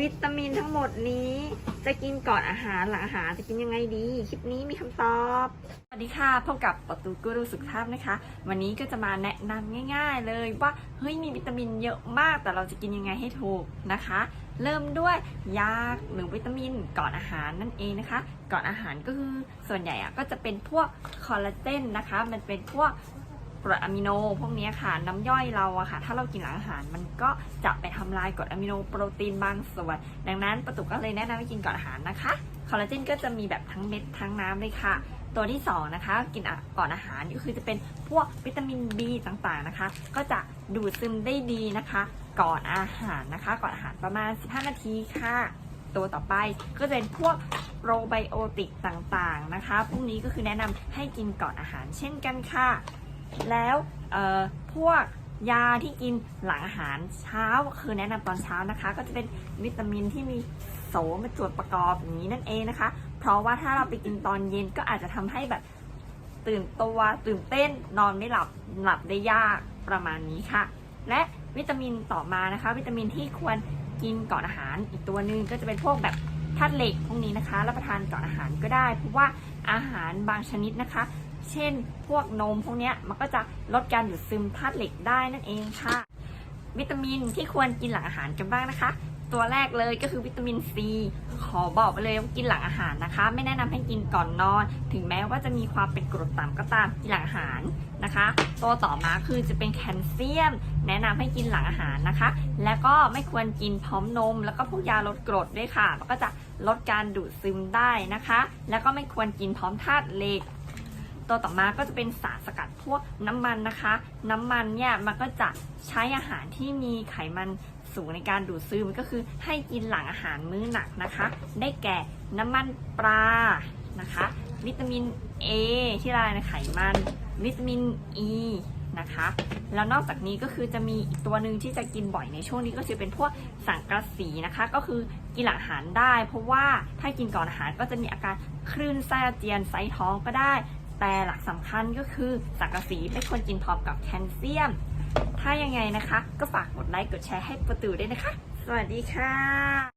วิตามินทั้งหมดนี้ จะกินก่อนอาหารหลังอาหารจะกินยังไงดี คลิปนี้มีคำตอบ สวัสดีค่ะพบกับประตูกูรูสุขภาพนะคะ วันนี้ก็จะมาแนะนำง่าย ๆ เลยว่าเฮ้ยมีวิตามินเยอะมาก แต่เราจะกินยังไงให้ถูกนะคะ เริ่มด้วยยาหรือวิตามินก่อนอาหารนั่นเองนะคะ ก่อนอาหารก็คือส่วนใหญ่อะก็จะเป็นพวกคอลลาเจนนะคะ มันเป็นพวก กรดอะมิโนพวกนี้ค่ะน้ำย่อยเราอะค่ะ ถ้าเรากินหลังอาหารมันก็จะไปทำลายกรดอะมิโนโปรตีนบางส่วน ดังนั้นประตุกก็เลยแนะนำให้กินก่อนอาหารนะคะคอลลาเจนก็จะมีแบบทั้งเม็ดทั้งน้ำเลยค่ะ ตัวที่สองนะคะกินก่อนอาหารก็คือจะเป็นพวกวิตามิน B ต่างๆนะคะ ก็จะดูดซึมได้ดีนะคะ ก่อนอาหารนะคะ ก่อนอาหารประมาณ 15 นาทีค่ะ ตัวต่อไปก็จะเป็นพวกโปรไบโอติกต่างๆนะคะ พวกนี้ก็คือแนะนำให้กินก่อนอาหารเช่นกันค่ะ แล้วพวกยาที่กินหลังอาหารเช้าคือแนะนำตอนเช้านะคะ ก็จะเป็นวิตามินที่มีโสมเป็นส่วนประกอบอย่างนี้นั่นเองนะคะ เพราะว่าถ้าเราไปกินตอนเย็นก็อาจจะทำให้แบบตื่นตัวตื่นเต้นนอนไม่หลับหลับได้ยากประมาณนี้ค่ะ และวิตามินต่อมานะคะ วิตามินที่ควรกินก่อนอาหารอีกตัวนึงก็จะเป็นพวกแบบธาตุเหล็กพวกนี้นะคะรับประทานก่อนอาหารก็ได้เพราะว่าอาหารบางชนิดนะคะ เช่น พวกนมพวกนี้มันก็จะลดการดูดซึมธาตุเหล็กได้นั่นเองค่ะ วิตามินที่ควรกินหลังอาหารกันบ้างนะคะ ตัวแรกเลยก็คือวิตามินซีขอบอกไปเลยว่ากินหลังอาหารนะคะ ไม่แนะนำให้กินก่อนนอน ถึงแม้ว่าจะมีความเป็นกรดต่ำก็ตามกินหลังอาหารนะคะ ตัวต่อมาคือจะเป็นแคลเซียม แนะนำให้กินหลังอาหารนะคะ แล้วก็ไม่ควรกินพร้อมนม แล้วก็พวกยาลดกรดด้วยค่ะมันก็จะลดการดูดซึมได้นะคะ แล้วก็ไม่ควรกินพร้อมธาตุเหล็ก ตัวต่อมาก็จะเป็นสารสกัดพวกน้ำมันนะคะ น้ำมันเนี่ยมันก็จะใช้อาหารที่มีไขมันสูงในการดูดซึมก็คือให้กินหลังอาหารมื้อหนักนะคะ ได้แก่น้ำมันปลานะคะ วิตามิน A ที่ละลายในไขมัน วิตามิน E นะคะ แล้วนอกจากนี้ก็คือจะมีอีกตัวหนึ่งที่จะกินบ่อยในช่วงนี้ก็จะเป็นพวกสังกะสีนะคะ ก็คือกินหลังอาหารได้ เพราะว่าถ้ากินก่อนอาหารก็จะมีอาการคลื่นไส้อาเจียนไส้ท้องก็ได้ แต่หลักสำคัญก็คือสังกะสีไม่ควรกินพร้อมกับแคลเซียม ถ้ายังไงนะคะ ก็ฝากกดไลค์กดแชร์ให้ประตูด้วยนะคะ สวัสดีค่ะ